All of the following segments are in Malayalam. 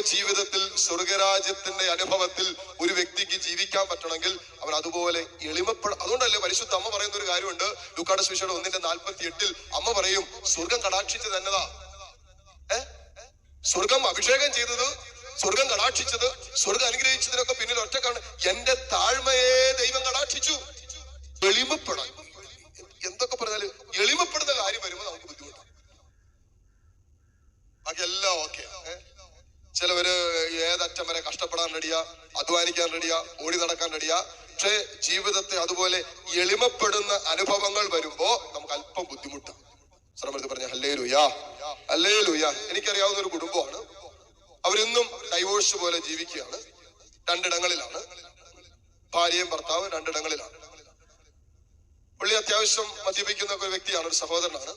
ജീവിതത്തിൽ സ്വർഗരാജ്യത്തിന്റെ അനുഭവത്തിൽ ഒരു വ്യക്തിക്ക് ജീവിക്കാൻ പറ്റണമെങ്കിൽ അവൻ അതുപോലെ എളിമപ്പെട അതുകൊണ്ടല്ലേ പരിശുദ്ധ അമ്മ പറയുന്ന ഒരു കാര്യമുണ്ട്. ലൂക്കാട് സുവിശേഷം ഒന്നിന്റെ നാൽപ്പത്തി എട്ടിൽ അമ്മ പറയും സ്വർഗം കടാക്ഷിച്ചത് എന്നതാ? ഏ? സ്വർഗം അഭിഷേകം ചെയ്തത്? സ്വർഗം കടാക്ഷിച്ചത്? സ്വർഗം അനുഗ്രഹിച്ചതിനൊക്കെ പിന്നിൽ ഒറ്റക്കാണ്. എന്റെ താഴ്മയെ ദൈവം കടാക്ഷിച്ചു. എളിമപ്പെടാൻ എന്തൊക്കെ പറഞ്ഞാലും എളിമപ്പെടുന്ന കാര്യം വരുമ്പോൾ നമുക്ക് ബുദ്ധിമുട്ടാണ് ബാക്കി എല്ലാം ഓക്കെ ചിലവര് ഏതറ്റം വരെ കഷ്ടപ്പെടാൻ റെഡിയാ അധ്വാനിക്കാൻ റെഡിയാ ഓടി നടക്കാൻ റെഡിയാ. പക്ഷേ ജീവിതത്തെ അതുപോലെ എളിമപ്പെടുന്ന അനുഭവങ്ങൾ വരുമ്പോ നമുക്ക് അല്പം ബുദ്ധിമുട്ടാണ് ശ്രമത്തിൽ പറഞ്ഞ ഹല്ലേ ലുയാ ഹല്ലേ ലുയാ എനിക്കറിയാവുന്ന ഒരു കുടുംബമാണ്. അവരിന്നും ഡൈവോഴ്സ് പോലെ ജീവിക്കുകയാണ്. രണ്ടിടങ്ങളിലാണ്. ഭാര്യയും ഭർത്താവ് രണ്ടിടങ്ങളിലാണ്. പുള്ളി അത്യാവശ്യം മദ്യപിക്കുന്ന ഒരു വ്യക്തിയാണ് ഒരു സഹോദരനാണ്.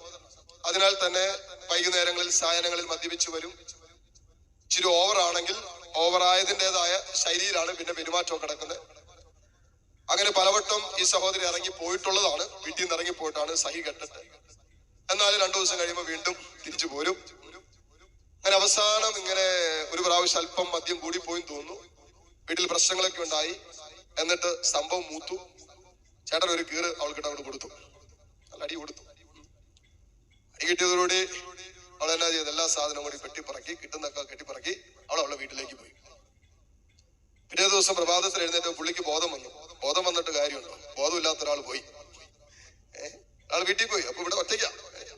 അതിനാൽ തന്നെ വൈകുന്നേരങ്ങളിൽ സായനങ്ങളിൽ മദ്യപിച്ചു വരും. ഇച്ചിരി ഓവർ ആയതിന്റെതായ ശൈലിയിലാണ് പിന്നെ പെരുമാറ്റം കിടക്കുന്നത് അങ്ങനെ പലവട്ടം ഈ സഹോദരി ഇറങ്ങി പോയിട്ടുള്ളതാണ്. വീട്ടിൽ നിന്ന് ഇറങ്ങി പോയിട്ടാണ് സഹി കെട്ടിട്ട് എന്നാൽ രണ്ടു ദിവസം കഴിയുമ്പോൾ വീണ്ടും തിരിച്ചു പോരും. അങ്ങനെ അവസാനം ഇങ്ങനെ ഒരു പ്രാവശ്യം അല്പം മദ്യം കൂടി പോയി തോന്നുന്നു. വീട്ടിൽ പ്രശ്നങ്ങളൊക്കെ ഉണ്ടായി. എന്നിട്ട് സംഭവം മൂത്തു. ചേട്ടൻ ഒരു കീറ് അവൾക്കിട്ട് അവിടെ കൊടുത്തു. നല്ല അടി കൊടുത്തു. അടി കിട്ടിയതോടുകൂടി അവൾ എന്നാ ചെയ്ത്? എല്ലാ സാധനവും കൂടി പെട്ടിപ്പറക്കി കിട്ടുന്നൊക്കെ കെട്ടിപ്പറക്കി അവൾ അവളുടെ വീട്ടിലേക്ക് പോയി പിറ്റേ ദിവസം പ്രഭാതത്തിൽ എഴുന്നേറ്റ് പുള്ളിക്ക് ബോധം വന്നു. ബോധം വന്നിട്ട് കാര്യമുണ്ടോ? ബോധമില്ലാത്ത ഒരാൾ പോയി. ആൾ വീട്ടിൽ പോയി. അപ്പൊ ഇവിടെ ഒറ്റയ്ക്കാ.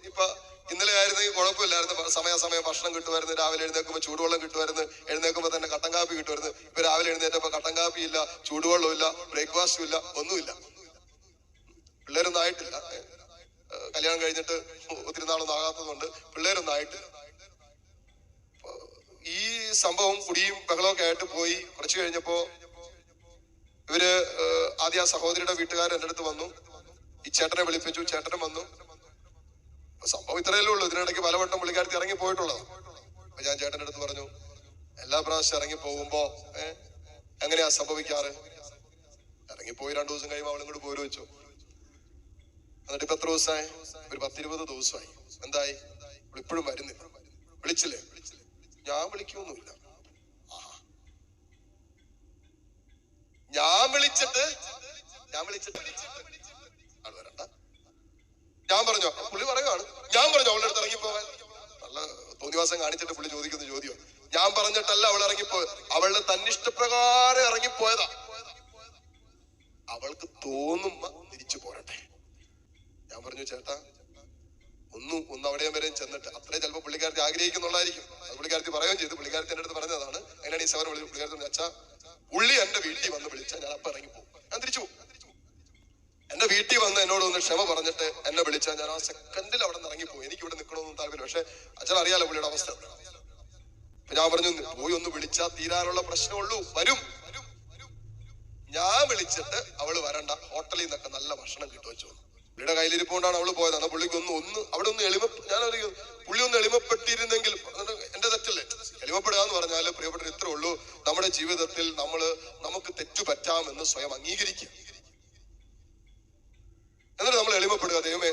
ഇപ്പൊ ഇന്നലെ ആയിരുന്നെങ്കിൽ കുഴപ്പമില്ലായിരുന്നു. സമയാസമയം ഭക്ഷണം കിട്ടുമായിരുന്നു. രാവിലെ എഴുന്നേക്കുമ്പോൾ ചൂടുവെള്ളം കിട്ടുമായിരുന്നു. എഴുന്നേക്കുമ്പോൾ തന്നെ കട്ടൻ കാപ്പി കിട്ടുമായിരുന്നു. ഇപ്പൊ രാവിലെ എഴുന്നേറ്റപ്പോ കട്ടൻ കാപ്പി ഇല്ല ചൂടുവെള്ളം ഇല്ല ബ്രേക്ക്ഫാസ്റ്റും ഇല്ല ഒന്നുമില്ല. പിള്ളേരൊന്നും ആയിട്ടില്ല. കല്യാണം കഴിഞ്ഞിട്ട് ഒത്തിരി നാളൊന്നും ആകാത്തതുകൊണ്ട് പിള്ളേരൊന്നും ആയിട്ടില്ല. സംഭവം കുടിയും ബഹളമൊക്കെ ആയിട്ട് പോയി. കുറച്ച് കഴിഞ്ഞപ്പോ ഇവർ ആദ്യ ആ സഹോദരിയുടെ വീട്ടുകാർ എന്റെ അടുത്ത് വന്നു. ഈ ചേട്ടനെ വിളിപ്പിച്ചു. ചേട്ടനും വന്നു. സംഭവം ഇത്രയല്ലേ ഉള്ളൂ. ഇതിനിടയ്ക്ക് പലവട്ടം പുള്ളിക്കാരത്തി ഇറങ്ങി പോയിട്ടുള്ളതാ. അപ്പൊ ഞാൻ ചേട്ടന്റെ അടുത്ത് പറഞ്ഞു എല്ലാ പ്രാവശ്യം ഇറങ്ങി പോകുമ്പോ ഏഹ് എങ്ങനെയാ സംഭവിക്കാറ്? ഇറങ്ങി പോയി രണ്ടു ദിവസം കഴിയുമ്പോൾ അവളും കൂടി പോരു വെച്ചു. എന്നിട്ട് ഇപ്പൊ എത്ര ദിവസമായി? ഒരു പത്തിരുപത് ദിവസമായി. എന്തായി? ഇപ്പോഴും വരുന്നില്ല. വിളിച്ചില്ലേ? ഞാൻ വിളിക്കൊന്നുമില്ല. ഞാൻ വിളിച്ചിട്ട് ഞാൻ വിളിച്ചിട്ട് വരണ്ട. ഞാൻ പറഞ്ഞോ പുള്ളി പറയുവാണ്. ഞാൻ പറഞ്ഞു അവളുടെ അടുത്ത് ഇറങ്ങിപ്പോവാൻ. നല്ല തോന്നിവാസം കാണിച്ചിട്ട് പുള്ളി ചോദിക്കുന്ന ചോദ്യം ഞാൻ പറഞ്ഞിട്ടല്ല അവൾ ഇറങ്ങിപ്പോയത്. അവളുടെ തന്നിഷ്ടപ്രകാരം ഇറങ്ങിപ്പോയതാ. അവൾക്ക് തോന്നുമ്പോ തിരിച്ചു പോരട്ടെ. ഞാൻ പറഞ്ഞു ചേട്ടാ ഒന്നും ഒന്ന് അവിടെയും വരെയും ചെന്നിട്ട് അത്രേ ചിലപ്പോൾ പുള്ളിക്കാരത്തി ആഗ്രഹിക്കുന്നുള്ളതായിരിക്കും. അത് പുള്ളിക്കാരത്തി പറയുകയും ചെയ്തു. പുള്ളിക്കാരത്തി എന്റെ അടുത്ത് പറഞ്ഞതാണ് അങ്ങനെയാണ് ഈ സവർ വിളി പുള്ളിക്കാരത്തി അച്ഛാ പുള്ളി എന്റെ വീട്ടിൽ വന്ന് വിളിച്ചാൽ ഞാൻ അപ്പൊ ഇറങ്ങി പോകും. ഞാൻ തിരിച്ചു എന്റെ വീട്ടിൽ വന്ന് എന്നോട് ഒന്ന് ക്ഷമ പറഞ്ഞിട്ട് എന്നെ വിളിച്ചാൽ ഞാൻ ആ സെക്കൻഡിൽ അവിടെ നിന്ന് ഇറങ്ങിപ്പോയി എനിക്ക് ഇവിടെ നിൽക്കണമെന്നും താല്പര്യം പക്ഷെ അച്ഛൻ അറിയാലോ പുള്ളിയുടെ അവസ്ഥ. ഞാൻ പറഞ്ഞു പോയി ഒന്ന് വിളിച്ചാൽ തീരാനുള്ള പ്രശ്നമുള്ളൂ വരും. ഞാൻ വിളിച്ചിട്ട് അവൾ വരണ്ട. ഹോട്ടലിൽ നിന്നൊക്കെ നല്ല ഭക്ഷണം കിട്ടും വെച്ചു പുള്ളിയുടെ കയ്യിലിരിപ്പോണ്ടാണ് അവൾ പോയത്. അന്ന് പുള്ളിക്ക് ഒന്ന് ഒന്ന് അവിടെ ഒന്ന് എളിമ ഞാൻ അറിയും പുള്ളി ഒന്ന് എളിമപ്പെട്ടിരുന്നെങ്കിൽ എന്റെ തെറ്റല്ലേ? എളിമപ്പെടുക എന്ന് പറഞ്ഞാൽ പ്രിയപ്പെട്ട ഇത്രേ ഉള്ളൂ. നമ്മുടെ ജീവിതത്തിൽ നമ്മൾ നമുക്ക് തെറ്റു പറ്റാമെന്ന് സ്വയം അംഗീകരിക്കുക. എന്നിട്ട് നമ്മൾ എളിമപ്പെടുക. ദൈവമേ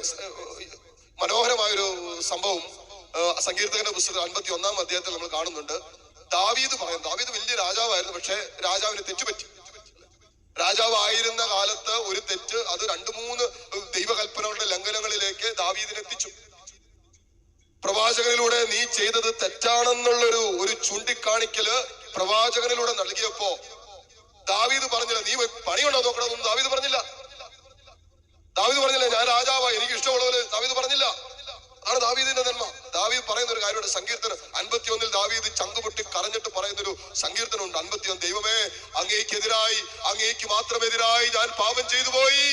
മനോഹരമായൊരു സംഭവം സങ്കീർത്തകന്റെ പുസ്തകം അൻപത്തി ഒന്നാം അധ്യായത്തിൽ നമ്മൾ കാണുന്നുണ്ട്. ദാവീദ് പറയും ദാവീദ് വലിയ രാജാവായിരുന്നു പക്ഷെ രാജാവിന് തെറ്റുപറ്റി. രാജാവ് ആയിരുന്ന കാലത്ത് ഒരു തെറ്റ് അത് രണ്ടു മൂന്ന് ദൈവകൽപ്പനകളുടെ ലംഘനങ്ങളിലേക്ക് ദാവീദിനെത്തിച്ചു പ്രവാചകനിലൂടെ നീ ചെയ്തത് തെറ്റാണെന്നുള്ളൊരു ഒരു ചൂണ്ടിക്കാണിക്കൽ പ്രവാചകനിലൂടെ നൽകിയപ്പോ ദാവീദ് പറഞ്ഞില്ല നീ പണിയുണ്ടോ നോക്കണമെന്നും ദാവീദ് പറഞ്ഞില്ല. ദാവീദ് പറഞ്ഞില്ല ഞാൻ രാജാവാ എനിക്ക് ഇഷ്ടമുള്ളവര് ദാവീദ് പറഞ്ഞില്ല. അതാണ് ദാവീദിന്റെ നന്മ. ദാവീദ് പറയുന്ന ഒരു കാര്യമുണ്ട്. സങ്കീർത്തനം അൻപത്തി ഒന്നിൽ ദാവീദ് ചങ്കുപൊട്ടി കരഞ്ഞിട്ട് പറയുന്ന ഒരു സങ്കീർത്തനമുണ്ട്. അൻപത്തി ഒന്ന് ദൈവമേ അങ്ങേക്കെതിരായി അങ്ങേക്ക് മാത്രമെതിരായി ഞാൻ പാപം ചെയ്തു പോയി